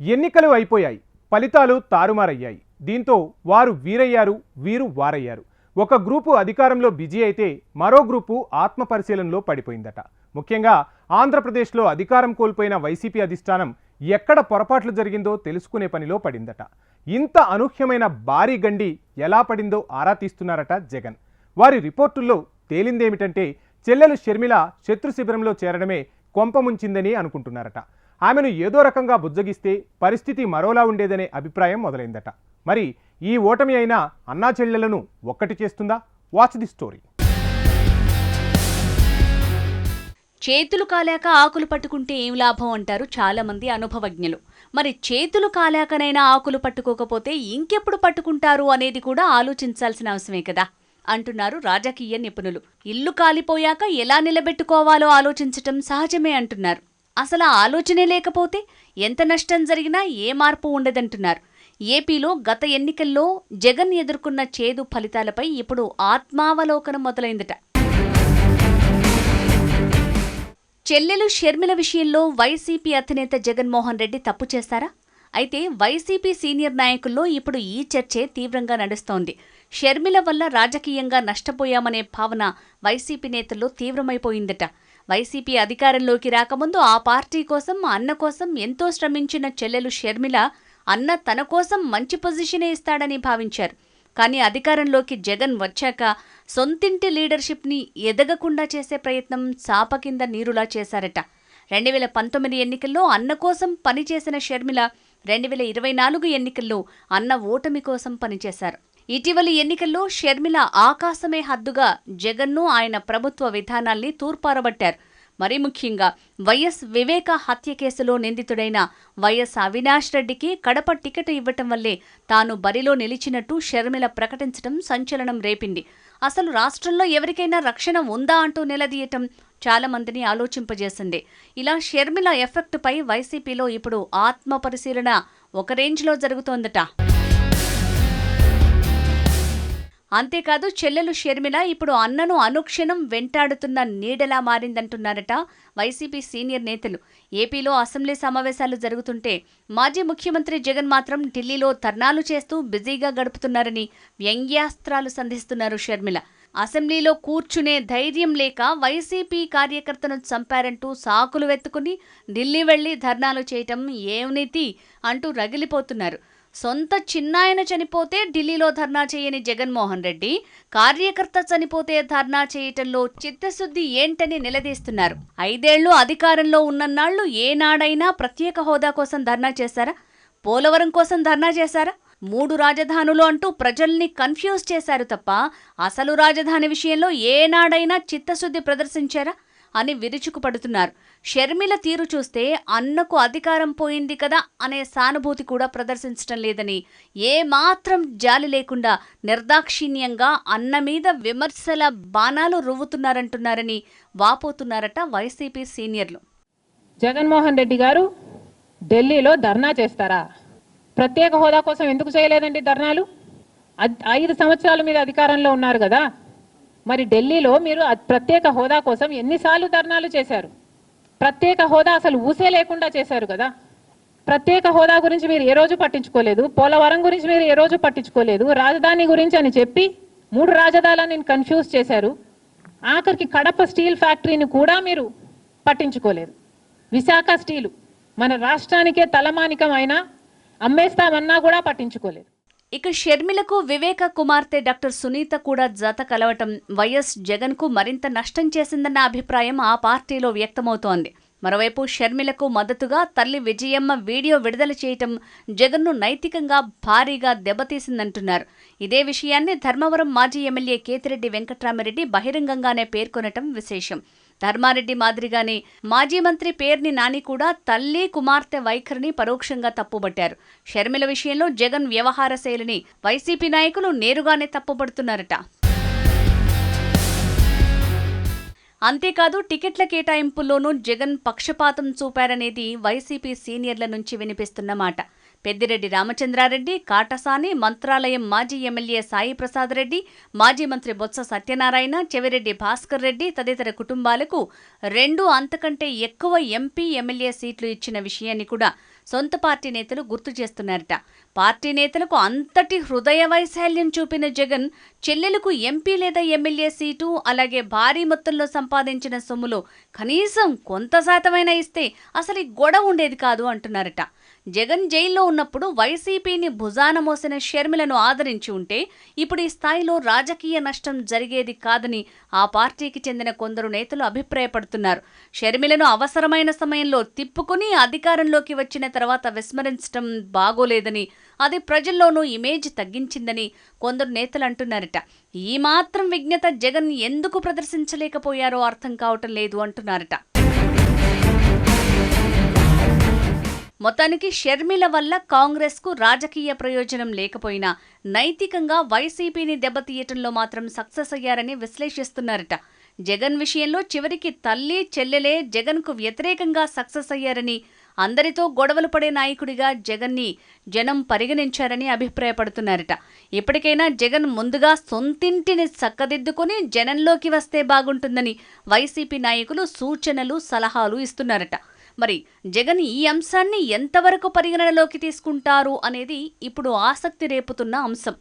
ఎన్నికలు అయిపోయాయి. ఫలితాలు తారుమారయ్యాయి. దీంతో వారు వీరయ్యారు వీరు వారయ్యారు. ఒక గ్రూపు అధికారంలో బిజీ అయితే మరో గ్రూపు ఆత్మపరిశీలనలో పడిపోయిందట. ముఖ్యంగా ఆంధ్రప్రదేశ్లో అధికారం కోల్పోయిన వైసీపీ అధిష్టానం ఎక్కడ పొరపాట్లు జరిగిందో తెలుసుకునే పనిలో పడిందట. ఇంత అనూహ్యమైన భారీ గండి ఎలా పడిందో ఆరా తీస్తున్నారట జగన్. వారి రిపోర్టుల్లో తేలిందేమిటంటే చెల్లెలు షర్మిల శత్రు శిబిరంలో చేరడమే కొంపముంచిందని అనుకుంటున్నారట. ఆమెను ఏదో రకంగా బుజ్జగిస్తే పరిస్థితి మరోలా ఉండేదనే అభిప్రాయం మొదలైందట. మరి ఈ ఓటమి అయినా అన్నా చెల్లెలను ఒక్కటి చేస్తుందా? వాచ్ ది స్టోరీ చేతులు కాలాక ఆకులు పట్టుకుంటే ఏం లాభం అంటారు చాలామంది అనుభవజ్ఞులు. మరి చేతులు కాలాకనైనా ఆకులు పట్టుకోకపోతే ఇంకెప్పుడు పట్టుకుంటారు అనేది కూడా ఆలోచించాల్సిన అవసరమే కదా? అంటున్నారు రాజకీయ నిపుణులు. ఇల్లు కాలిపోయాక ఎలా నిలబెట్టుకోవాలో ఆలోచించటం సహజమే అంటున్నారు. అసలు ఆ ఆలోచనే లేకపోతే ఎంత నష్టం జరిగినా ఏ మార్పు ఉండదంటున్నారు. ఏపీలో గత ఎన్నికల్లో జగన్ ఎదుర్కొన్న చేదు ఫలితాలపై ఇప్పుడు ఆత్మావలోకనం మొదలైందట. చెల్లెలు షర్మిల విషయంలో వైసీపీ అధినేత జగన్మోహన్ రెడ్డి తప్పు చేస్తారా? అయితే వైసీపీ సీనియర్ నాయకుల్లో ఇప్పుడు ఈ చర్చే తీవ్రంగా నడుస్తోంది. షర్మిల వల్ల రాజకీయంగా నష్టపోయామనే భావన వైసీపీ నేతల్లో తీవ్రమైపోయిందట. వైసీపీ అధికారంలోకి రాకముందు ఆ పార్టీ కోసం అన్న కోసం ఎంతో శ్రమించిన చెల్లెలు షర్మిల అన్న తన కోసం మంచి పొజిషనే ఇస్తాడని భావించారు. కానీ అధికారంలోకి జగన్ వచ్చాక సొంతింటి లీడర్షిప్ని ఎదగకుండా చేసే ప్రయత్నం చాప కింద నీరులా చేశారట. రెండు వేల పంతొమ్మిది ఎన్నికల్లో అన్న కోసం పనిచేసిన షర్మిల రెండు వేల ఇరవై నాలుగు ఎన్నికల్లో అన్న ఓటమి కోసం పనిచేశారు. ఇటీవలి ఎన్నికల్లో షర్మిల ఆకాశమే హద్దుగా జగన్ను ఆయన ప్రభుత్వ విధానాల్ని తూర్పారబట్టారు. మరీ ముఖ్యంగా వైఎస్ వివేక హత్య కేసులో నిందితుడైన వైఎస్ అవినాష్ రెడ్డికి కడప టికెట్ ఇవ్వటం వల్లే తాను బరిలో నిలిచినట్టు షర్మిల ప్రకటించడం సంచలనం రేపింది. అసలు రాష్ట్రంలో ఎవరికైనా రక్షణ ఉందా అంటూ నిలదీయటం చాలా మందిని ఆలోచింపజేసింది. ఇలా షర్మిల ఎఫెక్ట్పై వైసీపీలో ఇప్పుడు ఆత్మ పరిశీలన ఒక రేంజ్లో జరుగుతోందట. అంతేకాదు చెల్లెలు షర్మిల ఇప్పుడు అన్నను అనుక్షణం వెంటాడుతున్న నీడలా మారిందంటున్నారట వైసీపీ సీనియర్ నేతలు. ఏపీలో అసెంబ్లీ సమావేశాలు జరుగుతుంటే మాజీ ముఖ్యమంత్రి జగన్ మాత్రం ఢిల్లీలో ధర్నాలు చేస్తూ బిజీగా గడుపుతున్నారని వ్యంగ్యాస్త్రాలు సంధిస్తున్నారు షర్మిల. అసెంబ్లీలో కూర్చునే ధైర్యం లేక వైసీపీ కార్యకర్తను చంపారంటూ సాకులు వెతుకుని ఢిల్లీ వెళ్ళి ధర్నాలు చేయటం ఏమిటి అంటూ రగిలిపోతున్నారు. సొంత చిన్నాయన చనిపోతే ఢిల్లీలో ధర్నా చేయని జగన్మోహన్ రెడ్డి కార్యకర్త చనిపోతే ధర్నా చేయటంలో చిత్తశుద్ధి ఏంటని నిలదీస్తున్నారు. ఐదేళ్ళు అధికారంలో ఉన్నన్నాళ్ళు ఏనాడైనా ప్రత్యేక హోదా కోసం ధర్నా చేశారా? పోలవరం కోసం ధర్నా చేశారా? మూడు రాజధానులు అంటూ ప్రజల్ని కన్ఫ్యూజ్ చేశారు తప్ప అసలు రాజధాని విషయంలో ఏనాడైనా చిత్తశుద్ధి ప్రదర్శించారా? అని విరుచుకుపడుతున్నారు. షర్మిల తీరు చూస్తే అన్నకు అధికారం పోయింది కదా అనే సానుభూతి కూడా ప్రదర్శించటం లేదని. ఏమాత్రం జాలి లేకుండా నిర్దాక్షిణ్యంగా అన్న మీద విమర్శల బాణాలు రువ్వుతున్నారంటున్నారని వాపోతున్నారట వైసీపీ సీనియర్లు. జగన్మోహన్ రెడ్డి గారు ఢిల్లీలో ధర్నా చేస్తారా? ప్రత్యేక హోదా కోసం ఎందుకు చేయలేదండి ధర్నాలు? ఐదు సంవత్సరాలు మీద అధికారంలో ఉన్నారు కదా. మరి ఢిల్లీలో మీరు ప్రత్యేక హోదా కోసం ఎన్నిసార్లు ధర్నాలు చేశారు? ప్రత్యేక హోదా అసలు ఊసే లేకుండా చేశారు కదా. ప్రత్యేక హోదా గురించి మీరు ఏ రోజు పట్టించుకోలేదు? పోలవరం గురించి మీరు ఏ రోజు పట్టించుకోలేదు? రాజధాని గురించి అని చెప్పి మూడు రాజధానులను కన్ఫ్యూజ్ చేశారు. ఆఖరికి కడప స్టీల్ ఫ్యాక్టరీని కూడా మీరు పట్టించుకోలేదు. విశాఖ స్టీలు. మన రాష్ట్రానికే తలమానికమైన అమ్మేస్తామన్నా కూడా పట్టించుకోలేదు. ఇక షర్మిలకు వివేక కుమార్తె డాక్టర్ సునీత కూడా జత కలవటం వైఎస్ జగన్కు మరింత నష్టం చేసిందన్న అభిప్రాయం ఆ పార్టీలో వ్యక్తమవుతోంది. మరోవైపు షర్మిలకు మద్దతుగా తల్లి విజయమ్మ వీడియో విడుదల చేయటం జగన్ను నైతికంగా భారీగా దెబ్బతీసిందంటున్నారు. ఇదే విషయాన్ని ధర్మవరం మాజీ ఎమ్మెల్యే కేతిరెడ్డి వెంకట్రామరెడ్డి బహిరంగంగానే పేర్కొనటం విశేషం. ధర్మారెడ్డి మాదిరిగానే మాజీ మంత్రి పేర్ని నాని కూడా తల్లి కుమార్తె వైఖరిని పరోక్షంగా తప్పుబట్టారు. షర్మిల విషయంలో జగన్ వ్యవహార శైలిని వైసీపీ నాయకులు నేరుగానే తప్పుబడుతున్నారట. అంతేకాదు టికెట్ల కేటాయింపుల్లోనూ జగన్ పక్షపాతం చూపారనేది వైసీపీ సీనియర్ల నుంచి వినిపిస్తున్న మాట. పెద్దిరెడ్డి రామచంద్రారెడ్డి కాటసాని మంత్రాలయం మాజీ ఎమ్మెల్యే సాయి ప్రసాద్ రెడ్డి మాజీ మంత్రి బొత్స సత్యనారాయణ చెవిరెడ్డి భాస్కర్ రెడ్డి తదితర కుటుంబాలకు రెండు అంతకంటే ఎక్కువ ఎంపీ ఎమ్మెల్యే సీట్లు ఇచ్చిన విషయాన్ని కూడా సొంత పార్టీ నేతలు గుర్తు చేస్తున్నారట. పార్టీ నేతలకు అంతటి హృదయ వైశాల్యం చూపిన జగన్ చెల్లెలకు ఎంపీ లేదా ఎమ్మెల్యే సీటు అలాగే భారీ మొత్తంలో సంపాదించిన సొమ్ములో కనీసం కొంత శాతమైనా ఇస్తే అసలు ఈ గొడవ ఉండేది కాదు అంటున్నారట. జగన్ జైల్లో ఉన్నప్పుడు వైసీపీని భుజాన మోసిన షర్మిలను ఆదరించి ఉంటే ఇప్పుడు ఈ స్థాయిలో రాజకీయ నష్టం జరిగేది కాదని ఆ పార్టీకి చెందిన కొందరు నేతలు అభిప్రాయపడుతున్నారు. షర్మిలను అవసరమైన సమయంలో తిప్పుకుని అధికారంలోకి వచ్చిన తర్వాత విస్మరించడం బాగోలేదని అది ప్రజల్లోనూ ఇమేజ్ తగ్గించిందని కొందరు నేతలు అంటున్నారట. ఈ మాత్రం విజ్ఞత జగన్ ఎందుకు ప్రదర్శించలేకపోయారో అర్థం కావటం లేదు అంటున్నారట. మొత్తానికి షర్మిల వల్ల కాంగ్రెస్కు రాజకీయ ప్రయోజనం లేకపోయినా నైతికంగా వైసీపీని దెబ్బతీయటంలో మాత్రం సక్సెస్ అయ్యారని విశ్లేషిస్తున్నారట. జగన్ విషయంలో చివరికి తల్లి చెల్లెలే జగన్కు వ్యతిరేకంగా సక్సెస్ అయ్యారని అందరితో గొడవలు పడే నాయకుడిగా జగన్ని జనం పరిగణించారని అభిప్రాయపడుతున్నారట. ఇప్పటికైనా జగన్ ముందుగా సొంతింటిని చక్కదిద్దుకుని జనంలోకి వస్తే బాగుంటుందని వైసీపీ నాయకులు సూచనలు సలహాలు ఇస్తున్నారట. మరి జగన్ ఈ అంశాన్ని ఎంతవరకు పరిగణనలోకి తీసుకుంటారు అనేది ఇప్పుడు ఆసక్తి రేపుతున్న అంశం.